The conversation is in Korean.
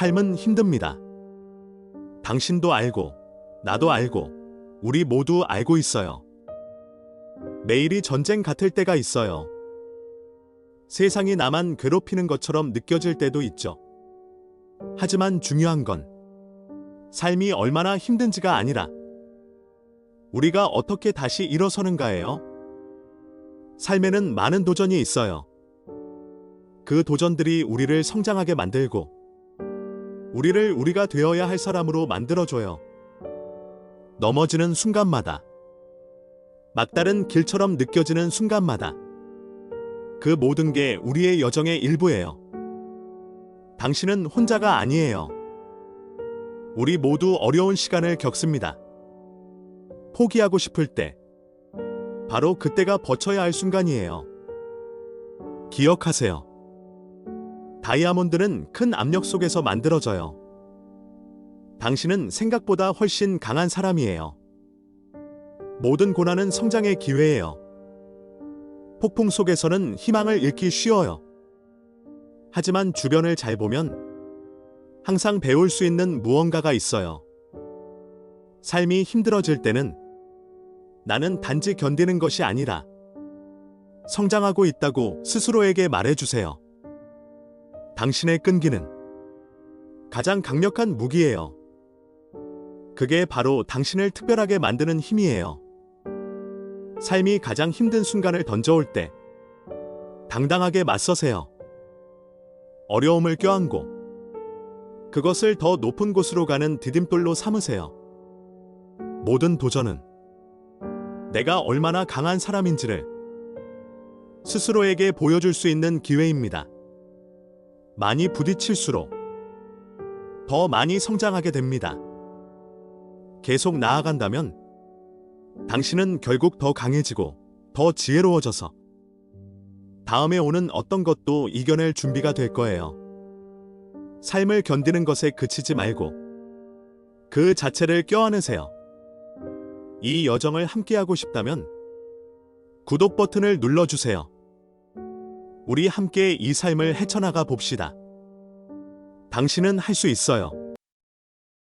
삶은 힘듭니다. 당신도 알고, 나도 알고, 우리 모두 알고 있어요. 매일이 전쟁 같을 때가 있어요. 세상이 나만 괴롭히는 것처럼 느껴질 때도 있죠. 하지만 중요한 건 삶이 얼마나 힘든지가 아니라 우리가 어떻게 다시 일어서는가예요. 삶에는 많은 도전이 있어요. 그 도전들이 우리를 성장하게 만들고 우리를 우리가 되어야 할 사람으로 만들어줘요. 넘어지는 순간마다 막다른 길처럼 느껴지는 순간마다 그 모든 게 우리의 여정의 일부예요. 당신은 혼자가 아니에요. 우리 모두 어려운 시간을 겪습니다. 포기하고 싶을 때, 바로 그때가 버텨야 할 순간이에요. 기억하세요. 다이아몬드는 큰 압력 속에서 만들어져요. 당신은 생각보다 훨씬 강한 사람이에요. 모든 고난은 성장의 기회예요. 폭풍 속에서는 희망을 잃기 쉬워요. 하지만 주변을 잘 보면 항상 배울 수 있는 무언가가 있어요. 삶이 힘들어질 때는 나는 단지 견디는 것이 아니라 성장하고 있다고 스스로에게 말해주세요. 당신의 끈기는 가장 강력한 무기예요. 그게 바로 당신을 특별하게 만드는 힘이에요. 삶이 가장 힘든 순간을 던져올 때 당당하게 맞서세요. 어려움을 껴안고 그것을 더 높은 곳으로 가는 디딤돌로 삼으세요. 모든 도전은 내가 얼마나 강한 사람인지를 스스로에게 보여줄 수 있는 기회입니다. 많이 부딪힐수록 더 많이 성장하게 됩니다. 계속 나아간다면 당신은 결국 더 강해지고 더 지혜로워져서 다음에 오는 어떤 것도 이겨낼 준비가 될 거예요. 삶을 견디는 것에 그치지 말고 그 자체를 껴안으세요. 이 여정을 함께하고 싶다면 구독 버튼을 눌러주세요. 우리 함께 이 삶을 헤쳐나가 봅시다. 당신은 할 수 있어요.